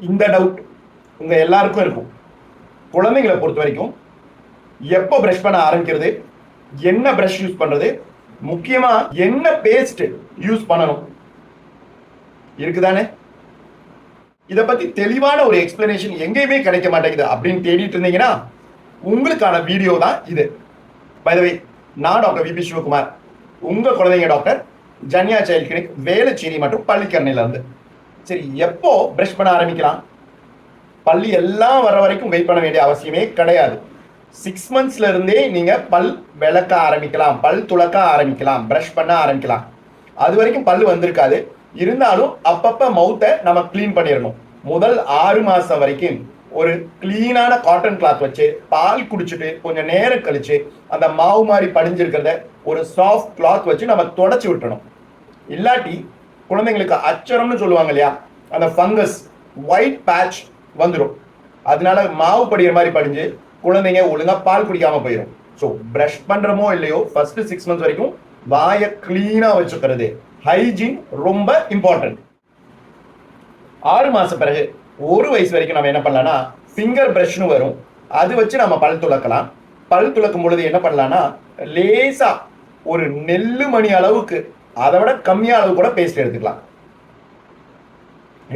இந்த டவுட் உங்கள் எல்லாருக்கும் இருக்கும். குழந்தைங்களை பொறுத்த வரைக்கும் எப்போ ப்ரஷ் பண்ண ஆரம்பிக்கிறது என்ன ப்ரஷ் யூஸ் பண்ணுறது முக்கியமாக என்ன பேஸ்ட் யூஸ் பண்ணணும். இருக்குதானே? இதை பற்றி தெளிவான ஒரு எக்ஸ்பிளனேஷன் எங்கேயுமே கிடைக்க மாட்டேங்குது அப்படின்னு தேடிட்டு இருந்தீங்கன்னா உங்களுக்கான வீடியோ தான் இது. பை நான் டாக்டர் விபி சிவகுமார். உங்கள் குழந்தைங்க doctor Janya child clinic Velachery மற்றும் பள்ளிக்கரணையிலேருந்து சரி எப்போ ப்ரஷ் பண்ண ஆரம்பிக்கலாம்? பள்ளி எல்லாம் வர வரைக்கும் வெயிட் பண்ண வேண்டிய அவசியமே கிடையாது. சிக்ஸ் மந்த்ஸ்ல இருந்தே நீங்க பல் விளக்க ஆரம்பிக்கலாம் பல் துளக்க ஆரம்பிக்கலாம் ப்ரஷ் பண்ண ஆரம்பிக்கலாம். அது வரைக்கும் பல் வந்திருக்காது. இருந்தாலும் அப்பப்ப மவுத்தை நம்ம க்ளீன் பண்ணிடணும். முதல் ஆறு மாசம் வரைக்கும் ஒரு க்ளீனான காட்டன் கிளாத் வச்சு பால் குடிச்சிட்டு கொஞ்சம் நேரம் கழிச்சு அந்த மாவு மாதிரி படிஞ்சிருக்கிறத ஒரு சாஃப்ட் கிளாத் வச்சு நம்ம தொடச்சி விட்டணும் இல்லாட்டி குழந்தைங்களுக்கு அச்சரம்னு சொல்லுவாங்க இல்லையா? அந்த ஃபங்கஸ் ஒயிட் பேட்ச் வந்துடும் அதனால மாவு படிக்கிற மாதிரி படிஞ்சு குழந்தைங்க ஒழுங்கா பால் குடிக்காம போயிடும் ஸோ ப்ரஷ் பண்ணுறமோ இல்லையோ ஃபர்ஸ்ட் சிக்ஸ் மந்த்ஸ் வரைக்கும் வாயை கிளீனாக வச்சுக்கிறது. ஹைஜீன் ரொம்ப இம்பார்ட்டன்ட் ஆறு மாதம் பிறகு ஒரு வயசு வரைக்கும் நம்ம என்ன பண்ணலாம்னா ஃபிங்கர் ப்ரஷ்னு வரும். அது வச்சு நம்ம பல் துளக்கலாம். பல் துளக்கும் பொழுது என்ன பண்ணலாம்னா லேசாக ஒரு நெல்லு மணி அளவுக்கு அதை விட கம்மியாக அளவு கூட பேஸ்ட் எடுத்துக்கலாம்.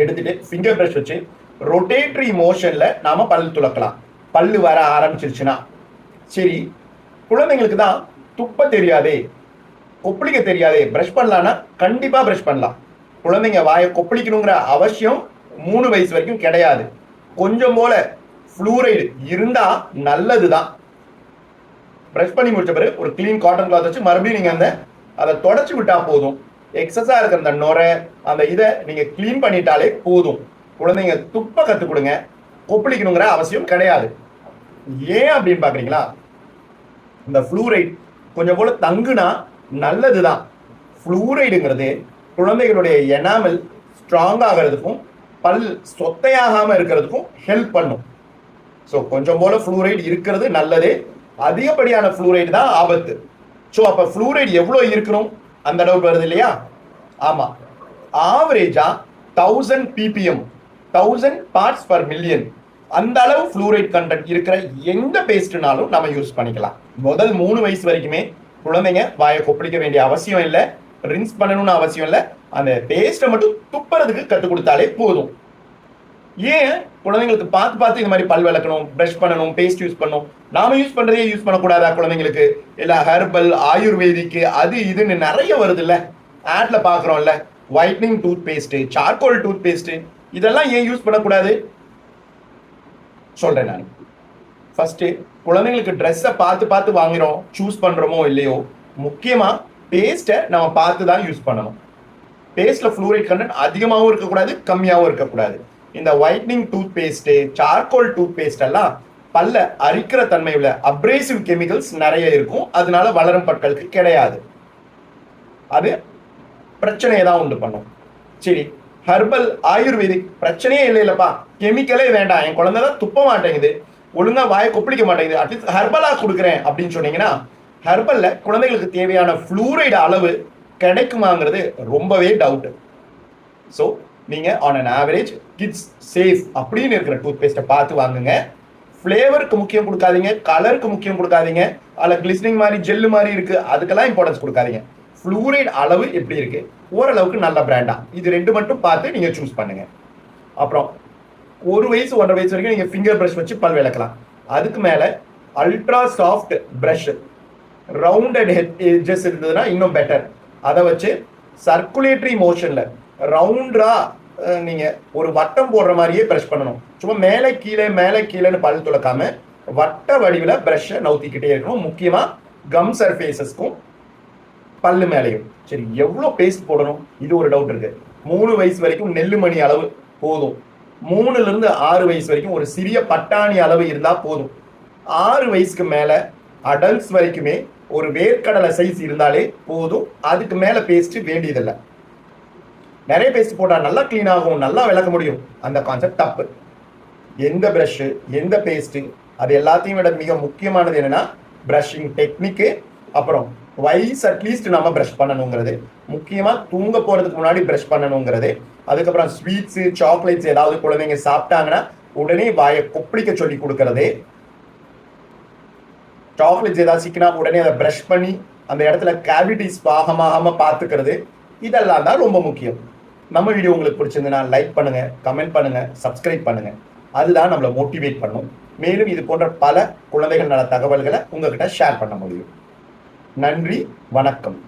எடுத்துட்டு ஃபிங்கர் ப்ரஷ் வச்சு ரொட்டேட்ரி மோஷனில் நாம் பல் துளக்கலாம். பல் வர ஆரம்பிச்சிருச்சுன்னா. சரி குழந்தைங்களுக்கு தான் துப்ப தெரியாதே கொப்பளிக்க தெரியாதே ப்ரஷ் பண்ணலான்னா கண்டிப்பாக ப்ரஷ் பண்ணலாம். குழந்தைங்க வாயை கொப்பளிக்கணுங்கிற அவசியம் மூணு வயசு வரைக்கும் கிடையாது. கொஞ்சம் போல ஃப்ளூரைடு இருந்தால் நல்லது தான் ப்ரஷ் பண்ணி முடிச்ச பிறகு ஒரு க்ளீன் காட்டன் கிளாத் வச்சு மறுபடியும் நீங்கள் அந்த அதை தொடச்சு விட்டா போதும். எக்ஸஸா இருக்கிற அந்த நுரை அந்த இதை நீங்க க்ளீன் பண்ணிட்டாலே போதும். குழந்தைங்க துப்ப கற்றுக் கொடுங்க கொப்பளிக்கணுங்கிற அவசியம் கிடையாது. ஏன் அப்படின்னு பாக்குறீங்களா? இந்த ஃப்ளூரைட் கொஞ்சம் போல் தங்குனா நல்லதுதான். ஃப்ளூரைடுங்கிறது குழந்தைகளுடைய எனாமல் ஸ்ட்ராங் ஆகிறதுக்கும் பல் சொத்தையாகாம இருக்கிறதுக்கும் ஹெல்ப் பண்ணும். ஸோ கொஞ்சம் போல ஃப்ளூரைடு இருக்கிறது நல்லது. அதிகப்படியான ஃப்ளூரைடு தான் ஆபத்து. ஸோ அப்போ ஃப்ளூரைடு எவ்வளோ இருக்கணும்? அந்த அளவுக்கு வருது இல்லையா? ஆமாம் ஆவரேஜாக thousand PPM thousand parts per million அந்த அளவு ஃப்ளூரைட் கண்டென்ட் இருக்கிற எந்த பேஸ்ட்னாலும் நம்ம யூஸ் பண்ணிக்கலாம். முதல் மூணு வயசு வரைக்குமே குழந்தைங்க வாயை கொப்பளிக்க வேண்டிய அவசியம் இல்லை ரின்ஸ் பண்ணணும்னு அவசியம் இல்லை. அந்த பேஸ்ட்டை மட்டும் துப்புறதுக்கு கற்றுக் கொடுத்தாலே போதும். ஏன் குழந்தைங்களுக்கு பார்த்து பார்த்து இந்த மாதிரி பல் விளக்கணும் ப்ரஷ் பண்ணணும் பேஸ்ட் யூஸ் பண்ணணும்? நாம யூஸ் பண்றதே யூஸ் பண்ணக்கூடாதா குழந்தைங்களுக்கு? இல்ல ஹெர்பல் ஆயுர்வேதிக்கு அது இதுன்னு நிறைய வருது இல்ல ஆட்ல பாக்குறோம்ல whitening toothpaste charcoal toothpaste இதெல்லாம் ஏன் யூஸ் பண்ணக்கூடாது? சொல்றேன் நான். ஃபர்ஸ்ட் குழந்தைங்களுக்கு ட்ரெஸ்ஸை பார்த்து பார்த்து வாங்குறோம். சூஸ் பண்றோமோ இல்லையோ? முக்கியமா பேஸ்ட்டை நம்ம பார்த்து தான் யூஸ் பண்ணணும். பேஸ்ட்ல ஃப்ளூரைட் கண்டென்ட் அதிகமாகவும் இருக்கக்கூடாது கம்மியாகவும் இருக்கக்கூடாது. இந்த whitening toothpaste charcoal toothpaste எல்லாம் பல்ல அரிக்கிற தன்மை அப்ரேசிவ் கெமிக்கல்ஸ் நிறைய இருக்கும். அதனால வளரும் பற்களுக்கு கிடையாது. அது பிரச்சனையை தான் உண்டு பண்ணும். சரி ஹர்பல் ஆயுர்வேதிக் பிரச்சனையே இல்லை இல்லைப்பா கெமிக்கலே வேண்டாம். என் குழந்தை தான் துப்ப மாட்டேங்குது. ஒழுங்கா வாயை கொப்பளிக்க மாட்டேங்குது. அட்லீஸ்ட் ஹர்பலா கொடுக்குறேன் அப்படின்னு சொன்னீங்கன்னா ஹர்பல்ல குழந்தைகளுக்கு தேவையான ஃப்ளூரைடு அளவு கிடைக்குமாங்கிறது ரொம்பவே டவுட்டு ஸோ நீங்கள் on an average kids safe அப்படின்னு இருக்கிற டூத் பேஸ்ட்டை பார்த்து வாங்குங்க. ஃப்ளேவருக்கு முக்கியம் கொடுக்காதீங்க கலருக்கு முக்கியம் கொடுக்காதீங்க அதில் கிளிஸ்னிங் மாதிரி ஜெல்லு மாதிரி இருக்குது அதுக்கெல்லாம் இம்பார்ட்டன்ஸ் கொடுக்காதீங்க. ஃப்ளூரைட் அளவு எப்படி இருக்குது ஓரளவுக்கு நல்ல பிராண்டா இது ரெண்டு மட்டும் பார்த்து நீங்கள் சூஸ் பண்ணுங்க. அப்புறம் ஒரு வயசு ஒன்றரை வயசு வரைக்கும் நீங்கள் ஃபிங்கர் ப்ரஷ் வச்சு பல் விளக்கலாம். அதுக்கு மேலே ultra soft brush rounded head edges இருந்ததுன்னா இன்னும் பெட்டர் அதை வச்சு சர்க்குலேட்டரி மோஷனில் ரவுண்டாக நீங்கள் ஒரு வட்டம் போடுற மாதிரியே ப்ரஷ் பண்ணணும். சும்மா மேலே கீழே மேலே கீழேன்னு பல் துளக்காமல் வட்ட வடிவில் ப்ரெஷ்ஷை நவுத்திக்கிட்டே இருக்கணும். முக்கியமாக கம் சர்ஃபேசஸ்க்கும் பல்லு மேலேயும். சரி எவ்வளோ பேஸ்ட் போடணும்? இது ஒரு டவுட் இருக்குது மூணு வயசு வரைக்கும் நெல்லு மணி அளவு போதும். மூணுலேருந்து ஆறு வயசு வரைக்கும் ஒரு சிறிய பட்டாணி அளவு இருந்தால் போதும். ஆறு வயசுக்கு மேலே அடல்ட்ஸ் வரைக்குமே ஒரு வேர்க்கடலை சைஸ் இருந்தாலே போதும். அதுக்கு மேலே பேஸ்ட்டு வேண்டியதில்லை. நிறைய பேஸ்ட் போட்டால் நல்லா க்ளீன் ஆகும் நல்லா விளக்க முடியும். அந்த கான்செப்ட் தப்பு. எந்த ப்ரஷ்ஷு எந்த பேஸ்ட்டு அது எல்லாத்தையும் விட மிக முக்கியமானது என்னென்னா ப்ரஷிங் டெக்னிக்கு அப்புறம் வைஸ் அட்லீஸ்ட் நம்ம ப்ரஷ் பண்ணணுங்கிறது. முக்கியமாக தூங்க போகிறதுக்கு முன்னாடி ப்ரஷ் பண்ணணுங்கிறது. அதுக்கப்புறம் ஸ்வீட்ஸு சாக்லேட்ஸ் ஏதாவது குழந்தைங்க சாப்பிட்டாங்கன்னா உடனே வாயை கொப்பளிக்க சொல்லி கொடுக்கறது. சாக்லேட்ஸ் ஏதாவது சிக்கினா உடனே அதை ப்ரஷ் பண்ணி அந்த இடத்துல கேவிட்டிஸ் பாகமாகாமல் பார்த்துக்கிறது. இதெல்லாம் தான் ரொம்ப முக்கியம். நம்ம வீடியோ உங்களுக்கு பிடிச்சிருந்ததுன்னா லைக் பண்ணுங்கள் கமெண்ட் பண்ணுங்கள் சப்ஸ்கிரைப் பண்ணுங்கள் அதுதான் நம்மளை மோட்டிவேட் பண்ணும். மேலும் இது போன்ற பல குழந்தைகள் நல தகவல்களை உங்ககிட்ட ஷேர் பண்ண முடியும். நன்றி வணக்கம்.